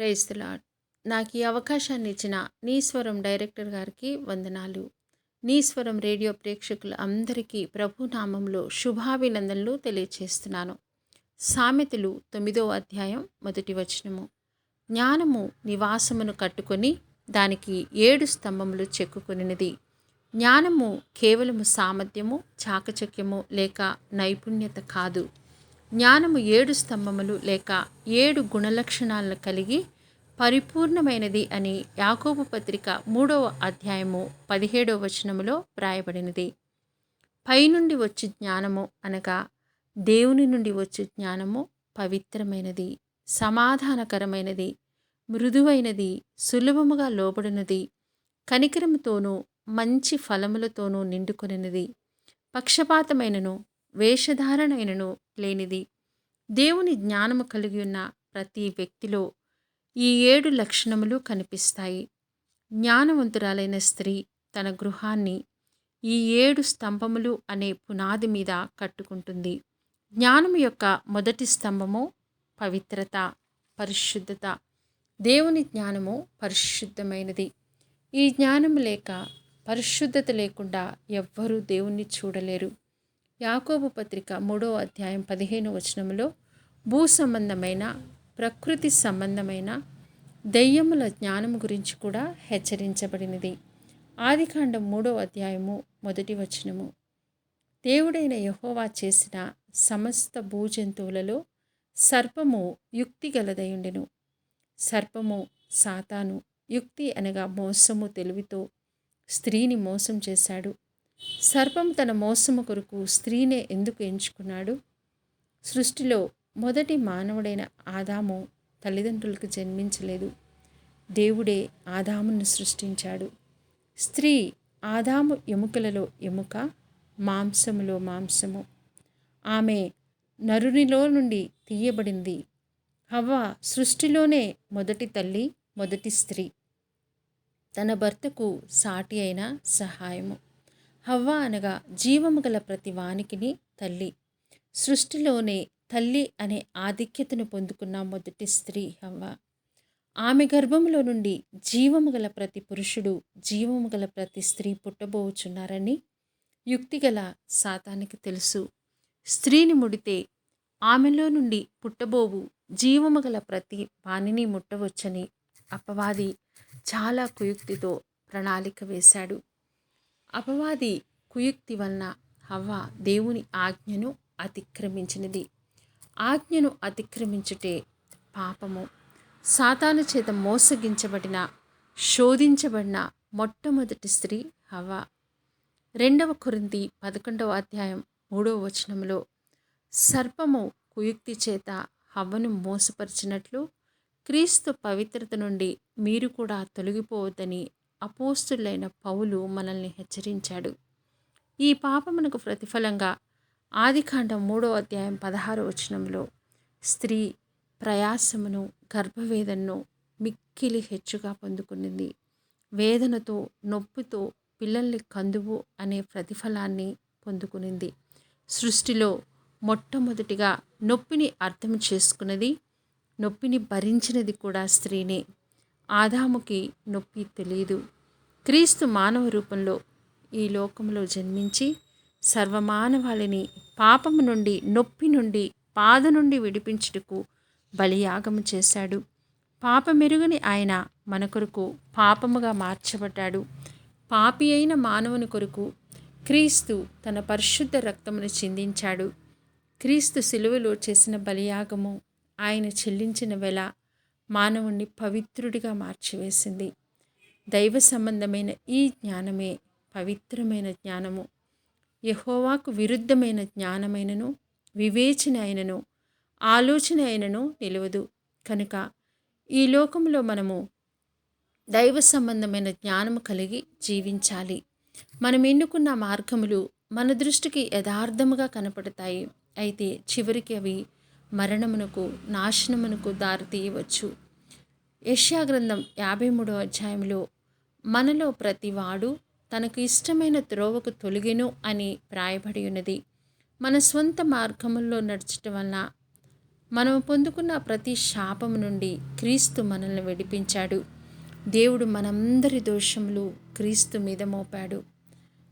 ప్రేస్తులాడ్ నాకు ఈ అవకాశాన్ని ఇచ్చిన నీస్వరం డైరెక్టర్ గారికి వందనాలు. నీస్వరం రేడియో ప్రేక్షకుల అందరికీ ప్రభు నామంలో శుభాభినందనలు తెలియచేస్తున్నాను. సామెతలు తొమ్మిదో అధ్యాయం మొదటి వచనము. జ్ఞానము నివాసమును కట్టుకొని దానికి ఏడు స్తంభములు చెక్కుకొనినది. జ్ఞానము కేవలము సామర్థ్యము చాకచక్యము లేక నైపుణ్యత కాదు. జ్ఞానము ఏడు స్తంభములు లేక ఏడు గుణలక్షణాలను కలిగి పరిపూర్ణమైనది అని యాకోబు పత్రిక మూడవ అధ్యాయము పదిహేడవ వచనములో వ్రాయబడినది. పైనుండి వచ్చి జ్ఞానము అనగా దేవుని నుండి వచ్చే జ్ఞానము పవిత్రమైనది సమాధానకరమైనది మృదువైనది సులభముగా లోబడినది కనికరముతోనూ మంచి ఫలములతోనూ నిండుకొనినది పక్షపాతమైనను వేషధారణైనను లేనిది. దేవుని జ్ఞానము కలిగి ఉన్న ప్రతి వ్యక్తిలో ఈ ఏడు లక్షణములు కనిపిస్తాయి. జ్ఞానవంతురాలైన స్త్రీ తన గృహాన్ని ఈ ఏడు స్తంభములు అనే పునాది మీద కట్టుకుంటుంది. జ్ఞానము యొక్క మొదటి స్తంభము పవిత్రత పరిశుద్ధత. దేవుని జ్ఞానము పరిశుద్ధమైనది. ఈ జ్ఞానము లేక పరిశుద్ధత లేకుండా ఎవ్వరూ దేవుణ్ణి చూడలేరు. యాకోబు పత్రిక మూడో అధ్యాయం పదిహేను వచనములో భూ సంబంధమైన ప్రకృతి సంబంధమైన దెయ్యముల జ్ఞానము గురించి కూడా హెచ్చరించబడినది. ఆదికాండం మూడో అధ్యాయము మొదటి వచనము. దేవుడైన యహోవా చేసిన సమస్త భూజంతువులలో సర్పము యుక్తి గలదయుండెను. సర్పము సాతాను యుక్తి అనగా మోసము తెలివితో స్త్రీని మోసం చేశాడు. సర్పం తన మోసము కొరకు స్త్రీనే ఎందుకు ఎంచుకున్నాడు? సృష్టిలో మొదటి మానవుడైన ఆదాము తల్లిదండ్రులకు జన్మించలేదు. దేవుడే ఆదామును సృష్టించాడు. స్త్రీ ఆదాము ఎముకలలో ఎముక మాంసములో మాంసము. ఆమె నరునిలో నుండి తీయబడింది. హవ్వ సృష్టిలోనే మొదటి తల్లి మొదటి స్త్రీ. తన భర్తకు సాటి అయిన సహాయము. హవ్వ అనగా జీవము గల ప్రతి వానికిని తల్లి. సృష్టిలోనే తల్లి అనే ఆధిక్యతను పొందుకున్న మొదటి స్త్రీ హవ్వ. ఆమె గర్భములో నుండి జీవము గల ప్రతి పురుషుడు జీవము గల ప్రతి స్త్రీ పుట్టబోచున్నారని యుక్తిగల సాతానికి తెలుసు. స్త్రీని ముడితే ఆమెలో నుండి పుట్టబోవు జీవము గల ప్రతి వాణిని ముట్టవచ్చని అపవాది చాలా కుయుక్తితో ప్రణాళిక వేశాడు. అపవాది కుయుక్తి వలన హవ్వ దేవుని ఆజ్ఞను అతిక్రమించినది. ఆజ్ఞను అతిక్రమించుటే పాపము. సాతాను చేత మోసగించబడిన శోధించబడిన మొట్టమొదటి స్త్రీ హవ్వ. రెండవ కొరింది పదకొండవ అధ్యాయం మూడవ వచనంలో సర్పము కుయుక్తి చేత హవ్వను మోసపరిచినట్లు క్రీస్తు పవిత్రత నుండి మీరు కూడా తొలగిపోవద్దని అపోస్తులైన పౌలు మనల్ని హెచ్చరించాడు. ఈ పాపమునకు ప్రతిఫలంగా ఆదికాండం మూడో అధ్యాయం పదహారు వచనంలో స్త్రీ ప్రయాసమును గర్భవేదనను మిక్కిలి హెచ్చుగా పొందుకునింది. వేదనతో నొప్పితో పిల్లల్ని కందువు అనే ప్రతిఫలాన్ని పొందుకునింది. సృష్టిలో మొట్టమొదటిగా నొప్పిని అర్థం చేసుకున్నది నొప్పిని భరించినది కూడా స్త్రీనే. ఆదాముకి నొప్పి తెలియదు క్రీస్తు మానవ రూపంలో ఈ లోకంలో జన్మించి సర్వమానవాళిని పాపము నుండి నొప్పి నుండి బాధ నుండి విడిపించుటకు బలియాగము చేశాడు. పాపమెరుగని ఆయన మన కొరకు పాపముగా మార్చబడ్డాడు. పాపి అయిన మానవుని కొరకు క్రీస్తు తన పరిశుద్ధ రక్తమును చిందించాడు. క్రీస్తు సిలువలో చేసిన బలియాగము ఆయన చెల్లించిన వెల మానవుణ్ణి పవిత్రుడిగా మార్చివేసింది. దైవ సంబంధమైన ఈ జ్ఞానమే పవిత్రమైన జ్ఞానము. యహోవాకు విరుద్ధమైన జ్ఞానమైనను వివేచన అయినను ఆలోచన అయినను నిలవదు. కనుక ఈ లోకంలో మనము దైవ సంబంధమైన జ్ఞానము కలిగి జీవించాలి. మనం ఎన్నుకున్న మార్గములు మన దృష్టికి యథార్థముగా కనపడతాయి. అయితే చివరికి అవి మరణమునకు నాశనమునకు దారితీయవచ్చు యష్యా గ్రంథం యాభై మూడో అధ్యాయంలో మనలో ప్రతివాడు తనకు ఇష్టమైన త్రోవకు తొలగిను అని వ్రాయబడి ఉన్నది మన స్వంత మార్గముల్లో నడచటం వలన మనం పొందుకున్న ప్రతి శాపము నుండి క్రీస్తు మనల్ని విడిపించాడు. దేవుడు మనందరి దోషములు క్రీస్తు మీద మోపాడు.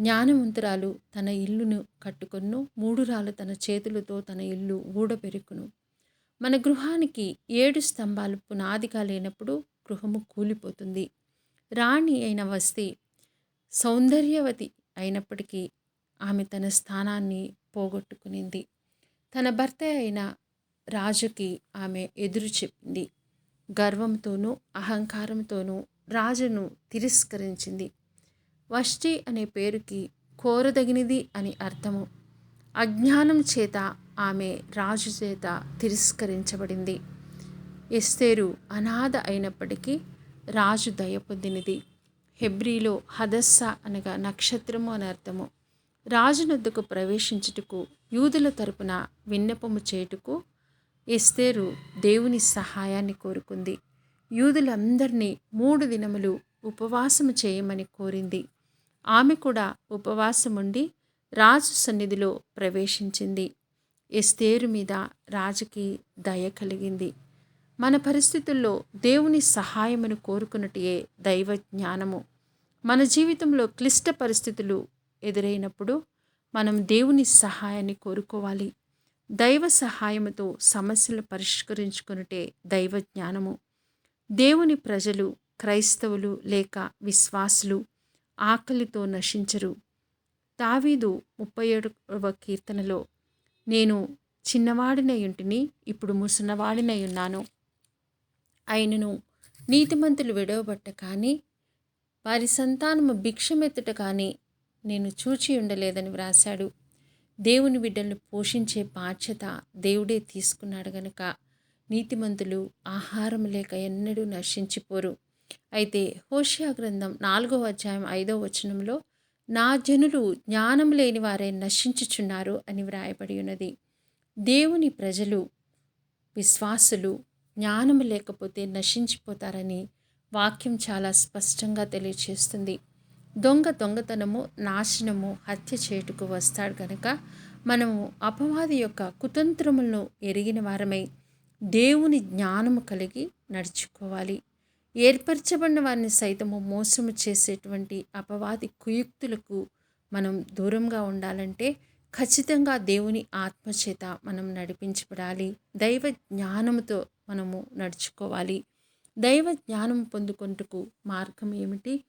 జ్ఞానవంతురాలు తన ఇల్లును కట్టుకొను మూడు రాళ్ళు తన చేతులతో తన ఇల్లు ఊడపెరుకును మన గృహానికి ఏడు స్తంభాలు పునాదిగా లేనప్పుడు గృహము కూలిపోతుంది. రాణి అయిన వస్తి సౌందర్యవతి అయినప్పటికీ ఆమె తన స్థానాన్ని పోగొట్టుకునింది. తన భర్త అయిన రాజుకి ఆమె ఎదురు చెప్పింది. గర్వంతోనూ అహంకారంతోనూ రాజును తిరస్కరించింది. వష్టి అనే పేరుకి కోరదగినది అని అర్థము. అజ్ఞానం చేత ఆమె రాజు చేత తిరస్కరించబడింది. ఎస్తేరు అనాథ అయినప్పటికీ రాజు దయ పొందినది. హెబ్రీలో హదస్స అనగా నక్షత్రము అని అర్థము. రాజునద్దుకు ప్రవేశించుటకు యూదుల తరపున విన్నపము చేయుటకు ఎస్తేరు దేవుని సహాయాన్ని కోరుకుంది. యూదులందరినీ మూడు దినములు ఉపవాసము చేయమని కోరింది. ఆమె కూడా ఉపవాసముండి రాజు సన్నిధిలో ప్రవేశించింది. ఎస్తేరు మీద రాజుకి దయ కలిగింది. మన పరిస్థితుల్లో దేవుని సహాయమును కోరుకున్నటే దైవ జ్ఞానము. మన జీవితంలో క్లిష్ట పరిస్థితులు ఎదురైనప్పుడు మనం దేవుని సహాయాన్ని కోరుకోవాలి. దైవ సహాయముతో సమస్యలు పరిష్కరించుకున్నటే దైవ జ్ఞానము. దేవుని ప్రజలు క్రైస్తవులు లేక విశ్వాసులు ఆకలితో నశించరు. దావీదు ముప్పై ఏడవ కీర్తనలో నేను చిన్నవాడినయుంటిని ఇప్పుడు ముసనవాడినై ఉన్నాను నీతిమంతులు విడవబట్ట కానీ వారి సంతానము భిక్షమెత్తుట కానీ నేను చూచి ఉండలేదని వ్రాశాడు. దేవుని బిడ్డలను పోషించే బాధ్యత దేవుడే తీసుకున్నాడు గనుక నీతిమంతులు ఆహారం లేక ఎన్నడూ నశించిపోరు. అయితే హోషియా గ్రంథం నాలుగో అధ్యాయం ఐదో వచనంలో నా జనులు జ్ఞానం లేని వారే నశించుచున్నారు అని వ్రాయబడి ఉన్నది. దేవుని ప్రజలు విశ్వాసులు జ్ఞానం లేకపోతే నశించిపోతారని వాక్యం చాలా స్పష్టంగా తెలియచేస్తుంది. దొంగ దొంగతనము నాశనము హత్య చేటుకు వస్తాడు కనుక మనము అపవాది యొక్క కుతంత్రములను ఎరిగిన వారమై దేవుని జ్ఞానము కలిగి నడుచుకోవాలి. ఏర్పరచబడిన వారిని సైతము మోసము చేసేటువంటి అపవాది కుయుక్తులకు మనం దూరంగా ఉండాలంటే ఖచ్చితంగా దేవుని ఆత్మచేత మనం నడిపించబడాలి. దైవ జ్ఞానముతో మనము నడుచుకోవాలి. దైవ జ్ఞానం పొందుకొంటుకు మార్గం ఏమిటి?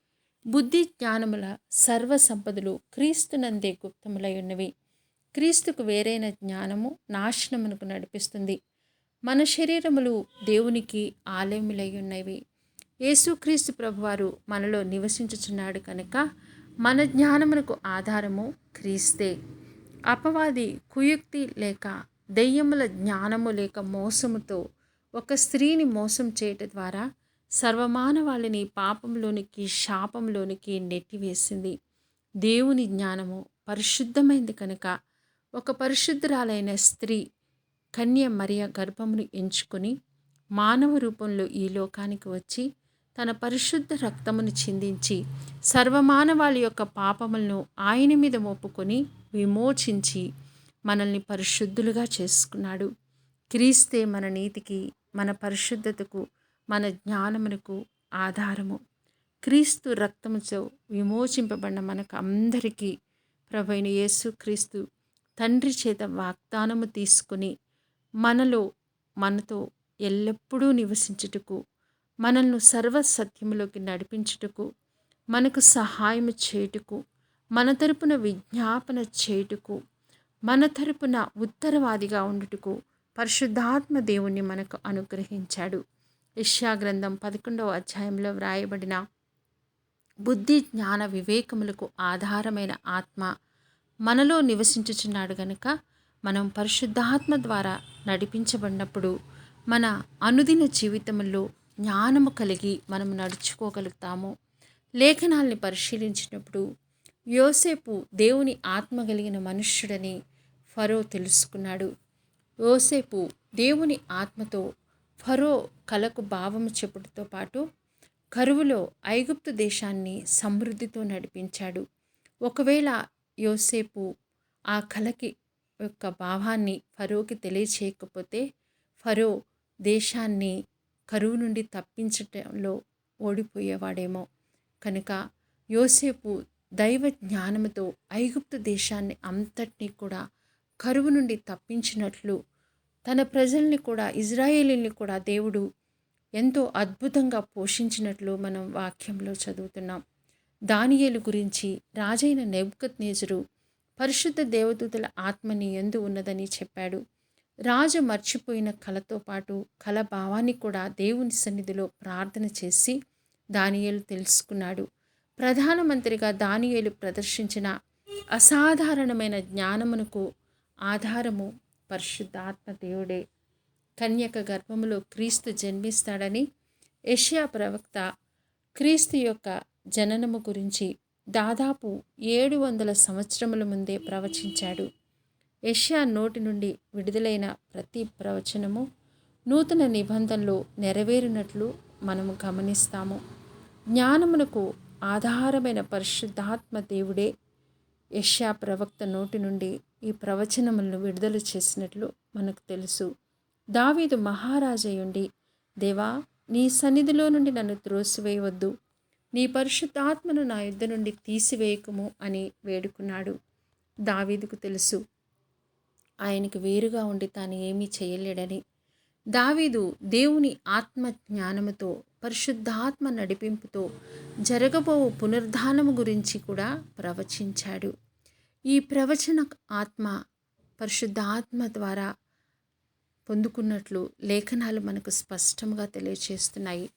బుద్ధి జ్ఞానముల సర్వ సంపదలు క్రీస్తునందే గుప్తములై ఉన్నవి. క్రీస్తుకు వేరైన జ్ఞానము నాశనమునకు నడిపిస్తుంది. మన శరీరములు దేవునికి ఆలయములై ఉన్నవి. యేసుక్రీస్తు ప్రభువారు మనలో నివసించుచున్నాడు కనుక మన జ్ఞానమునకు ఆధారము క్రీస్తే. అపవాది కుయుక్తి లేక దెయ్యముల జ్ఞానము లేక మోసముతో ఒక స్త్రీని మోసం చేయటం ద్వారా సర్వమానవాళిని పాపంలోనికి శాపంలోనికి నెట్టివేసింది. దేవుని జ్ఞానము పరిశుద్ధమైంది కనుక ఒక పరిశుద్ధురాలైన స్త్రీ కన్య మరియ గర్భమును ఎంచుకొని మానవ రూపంలో ఈ లోకానికి వచ్చి తన పరిశుద్ధ రక్తమును చిందించి సర్వమానవాళి యొక్క పాపములను ఆయన మీద మోపుకొని విమోచించి మనల్ని పరిశుద్ధులుగా చేసుకున్నాడు. క్రీస్తే మన నీతికి మన పరిశుద్ధతకు మన జ్ఞానమునకు ఆధారము. క్రీస్తు రక్తముతో విమోచింపబడిన మనకు అందరికీ ప్రభైన యేసు క్రీస్తు తండ్రి చేత వాగ్దానము తీసుకుని మనలో మనతో ఎల్లప్పుడూ నివసించుటకు మనల్ని సర్వ సత్యములోకి నడిపించుటకు మనకు సహాయం చేయుటకు మన తరపున విజ్ఞాపన చేయుటకు మన తరపున ఉత్తరవాదిగా ఉండుటకు పరిశుద్ధాత్మ దేవుణ్ణి మనకు అనుగ్రహించాడు. ఇష్యా గ్రంథం పదకొండవ అధ్యాయంలో వ్రాయబడిన బుద్ధి జ్ఞాన వివేకములకు ఆధారమైన ఆత్మ మనలో నివసించుచున్నాడు గనుక మనం పరిశుద్ధాత్మ ద్వారా నడిపించబడినప్పుడు మన అనుదిన జీవితంలో జ్ఞానము కలిగి మనం నడుచుకోగలుగుతాము. లేఖనాల్ని పరిశీలించినప్పుడు యోసేపు దేవుని ఆత్మ కలిగిన మనుష్యుడని ఫరో తెలుసుకున్నాడు. యోసేపు దేవుని ఆత్మతో ఫరో కలకు భావము చెప్పుడుతో పాటు కరువులో ఐగుప్తు దేశాన్ని సమృద్ధితో నడిపించాడు. ఒకవేళ యోసేపు ఆ కలకి యొక్క భావాన్ని ఫరోకి తెలియచేయకపోతే ఫరో దేశాన్ని కరువు నుండి తప్పించటంలో ఓడిపోయేవాడేమో. కనుక యోసేపు దైవ జ్ఞానముతో ఐగుప్తు దేశాన్ని అంతటినీ కూడా కరువు నుండి తప్పించినట్లు తన ప్రజల్ని కూడా ఇజ్రాయేలీని కూడా దేవుడు ఎంతో అద్భుతంగా పోషించినట్లు మనం వాక్యంలో చదువుతున్నాం. దానియేలు గురించి రాజైన నెబ్కత్ నేజరు పరిశుద్ధ దేవదూతల ఆత్మని ఎందు ఉన్నదని చెప్పాడు. రాజు మర్చిపోయిన కళతో పాటు కళ భావాన్ని కూడా దేవుని సన్నిధిలో ప్రార్థన చేసి దానియేలు తెలుసుకున్నాడు. ప్రధానమంత్రిగా దానియేలు ప్రదర్శించిన అసాధారణమైన జ్ఞానమునకు ఆధారము పరిశుద్ధాత్మ దేవుడే. కన్యక గర్భములో క్రీస్తు జన్మిస్తాడని ఏషియా ప్రవక్త క్రీస్తు యొక్క జననము గురించి దాదాపు ఏడు వందల సంవత్సరముల ముందే ప్రవచించాడు. యష్యా నోటి నుండి విడుదలైన ప్రతి ప్రవచనము నూతన నిబంధనలో నెరవేరినట్లు మనము గమనిస్తాము. జ్ఞానమునకు ఆధారమైన పరిశుద్ధాత్మ దేవుడే యష్యా ప్రవక్త నోటి నుండి ఈ ప్రవచనములను విడుదల చేసినట్లు మనకు తెలుసు. దావీదు మహారాజయుండి దేవా నీ సన్నిధిలో నుండి నన్ను త్రోసివేయవద్దు. నీ పరిశుద్ధాత్మను నా యుద్ధ నుండి తీసివేయకము అని వేడుకున్నాడు. దావీదుకు తెలుసు ఆయనకు వేరుగా ఉండి తాను ఏమీ చేయలేడని. దావీదు దేవుని ఆత్మ జ్ఞానముతో పరిశుద్ధాత్మ నడిపింపుతో జరగబోవు పునర్ధానము గురించి కూడా ప్రవచించాడు. ఈ ప్రవచన ఆత్మ పరిశుద్ధాత్మ ద్వారా పొందుకున్నట్లు లేఖనాలు మనకు స్పష్టంగా తెలియచేస్తున్నాయి.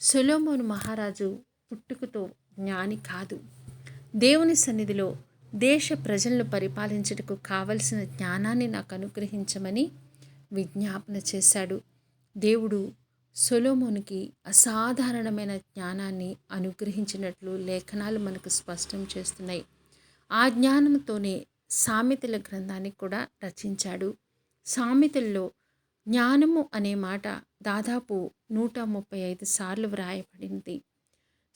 సొలోమోను మహారాజు పుట్టుకతో జ్ఞాని కాదు. దేవుని సన్నిధిలో దేశ ప్రజలను పరిపాలించుటకు కావలసిన జ్ఞానాన్ని నాకు అనుగ్రహించమని విజ్ఞాపన చేశాడు. దేవుడు సొలోమోనికి అసాధారణమైన జ్ఞానాన్ని అనుగ్రహించినట్లు లేఖనాలు మనకు స్పష్టం చేస్తున్నాయి. ఆ జ్ఞానంతోనే సామెతల గ్రంథాన్ని కూడా రచించాడు. సామెతల్లో జ్ఞానము అనే మాట దాదాపు నూట ముప్పై ఐదు సార్లు వ్రాయబడింది.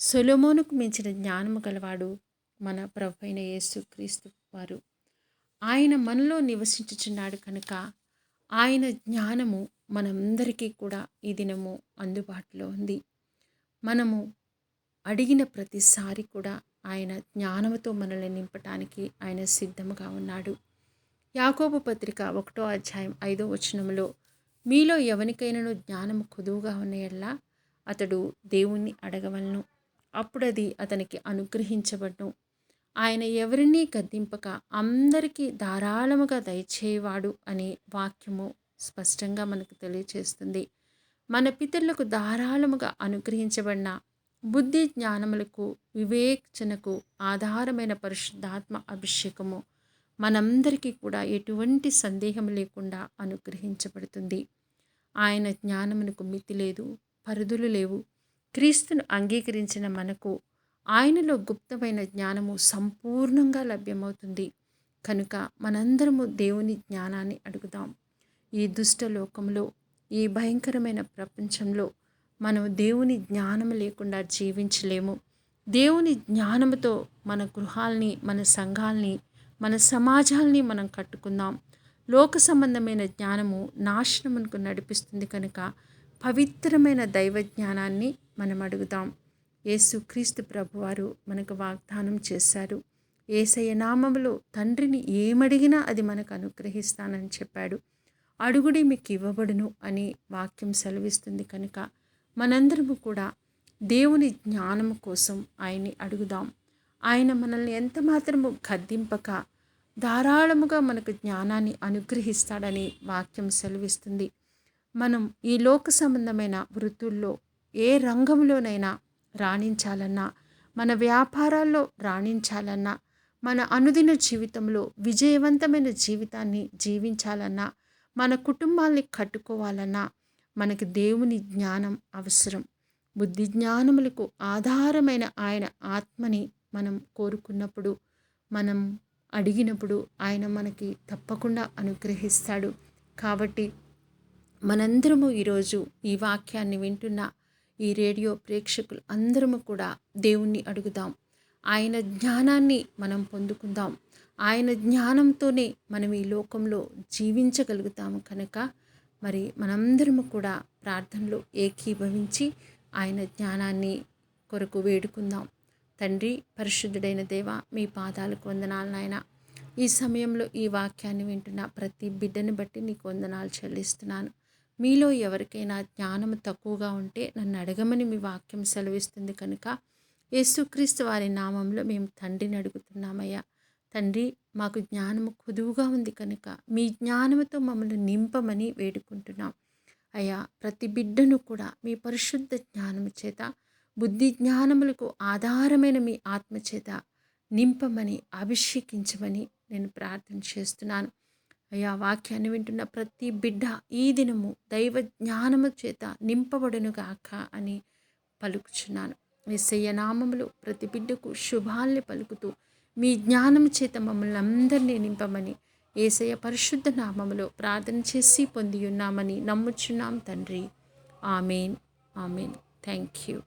సొలోమోనుకు మించిన జ్ఞానము గలవాడు మన ప్రభు అయిన యేసుక్రీస్తు వారు. ఆయన మనలో నివసించుచున్నాడు కనుక ఆయన జ్ఞానము మనందరికీ కూడా ఈ దినము అందుబాటులో ఉంది. మనము అడిగిన ప్రతిసారి కూడా ఆయన జ్ఞానముతో మనల్ని నింపటానికి ఆయన సిద్ధముగా ఉన్నాడు. యాకోబు పత్రిక ఒకటో అధ్యాయం ఐదో వచనంలో మీలో ఎవరికైనాను జ్ఞానము కొదువుగా ఉన్న అతడు దేవుణ్ణి అడగవలను. అప్పుడది అతనికి అనుగ్రహించబడ్డం ఆయన ఎవరినీ గద్దింపక అందరికీ ధారాళముగా దయచేయవాడు అనే వాక్యము స్పష్టంగా మనకు తెలియచేస్తుంది. మన పితరులకు ధారాళముగా అనుగ్రహించబడిన బుద్ధి జ్ఞానములకు వివేచనకు ఆధారమైన పరిశుద్ధాత్మ అభిషేకము మనందరికీ కూడా ఎటువంటి సందేహం లేకుండా అనుగ్రహించబడుతుంది. ఆయన జ్ఞానమునకు మితి లేదు పరిధులు లేవు. క్రీస్తును అంగీకరించిన మనకు ఆయనలో గుప్తమైన జ్ఞానము సంపూర్ణంగా లభ్యమవుతుంది. కనుక మనందరము దేవుని జ్ఞానాన్ని అడుగుదాం. ఈ దుష్ట లోకంలో ఈ భయంకరమైన ప్రపంచంలో మనం దేవుని జ్ఞానం లేకుండా జీవించలేము. దేవుని జ్ఞానముతో మన గృహాల్ని మన సంఘాల్ని మన సమాజాల్ని మనం కట్టుకుందాం. లోక సంబంధమైన జ్ఞానము నాశనమునకు నడిపిస్తుంది కనుక పవిత్రమైన దైవ జ్ఞానాన్ని మనం అడుగుదాం. యేసుక్రీస్తు ప్రభువారు మనకు వాగ్దానం చేశారు. ఏసయ నామములో తండ్రిని ఏమడిగినా అది మనకు అనుగ్రహిస్తానని చెప్పాడు. అడుగుడి మీకు ఇవ్వబడును అని వాక్యం సెలవిస్తుంది కనుక మనందరము కూడా దేవుని జ్ఞానము కోసం ఆయన్ని అడుగుదాం. ఆయన మనల్ని ఎంత మాత్రము గద్దింపక ధారాళముగా మనకు జ్ఞానాన్ని అనుగ్రహిస్తాడని వాక్యం సెలవిస్తుంది. మనం ఈ లోక సంబంధమైన వృత్తుల్లో ఏ రంగంలోనైనా రాణించాలన్నా మన వ్యాపారాల్లో రాణించాలన్నా మన అనుదిన జీవితంలో విజయవంతమైన జీవితాన్ని జీవించాలన్నా మన కుటుంబాల్ని కట్టుకోవాలన్నా మనకు దేవుని జ్ఞానం అవసరం. బుద్ధి జ్ఞానములకు ఆధారమైన ఆయన ఆత్మని మనం కోరుకున్నప్పుడు మనం అడిగినప్పుడు ఆయన మనకి తప్పకుండా అనుగ్రహిస్తాడు. కాబట్టి మనందరము ఈరోజు ఈ వాక్యాన్ని వింటున్న ఈ రేడియో ప్రేక్షకులు అందరము కూడా దేవుణ్ణి అడుగుదాం. ఆయన జ్ఞానాన్ని మనం పొందుకుందాం. ఆయన జ్ఞానంతోనే మనం ఈ లోకంలో జీవించగలుగుతాము కనుక మరి మనందరము కూడా ప్రార్థనలో ఏకీభవించి ఆయన జ్ఞానాన్ని కొరకు వేడుకుందాం. తండ్రి పరిశుద్ధుడైన దేవ మీ పాదాలకు వందనాలు నాయన. ఈ సమయంలో ఈ వాక్యాన్ని వింటున్న ప్రతి బిడ్డని బట్టి నీకు వందనాలు చెల్లిస్తున్నాను. మీలో ఎవరికైనా జ్ఞానం తక్కువగా ఉంటే నన్ను అడగమని మీ వాక్యం సెలవిస్తుంది కనుక యేసుక్రీస్తు వారి నామంలో మేము తండ్రిని అడుగుతున్నామయ్యా. తండ్రి మాకు జ్ఞానము కుదువుగా ఉంది కనుక మీ జ్ఞానముతో మమ్మల్ని నింపమని వేడుకుంటున్నాం. అయ్యా ప్రతి బిడ్డను కూడా మీ పరిశుద్ధ జ్ఞానము చేత బుద్ధి జ్ఞానములకు ఆధారమైన మీ ఆత్మ చేత నింపమని అభిషేకించమని నేను ప్రార్థన చేస్తున్నాను. అయ్యా వాక్యాన్ని వింటున్న ప్రతి బిడ్డ ఈ దినము దైవ జ్ఞానము చేత నింపబడును గాక అని పలుకుచున్నాను. ఎస్సయ్య నామములు ప్రతి బిడ్డకు శుభాల్ని పలుకుతూ మీ జ్ఞానం చేత మమ్మల్ని అందరినీ నింపమని ఏసయ్య పరిశుద్ధ నామములో ప్రార్థన చేసి పొంది ఉన్నామని నమ్ముచున్నాం తండ్రి. ఆమెన్. ఆమెన్. Thank you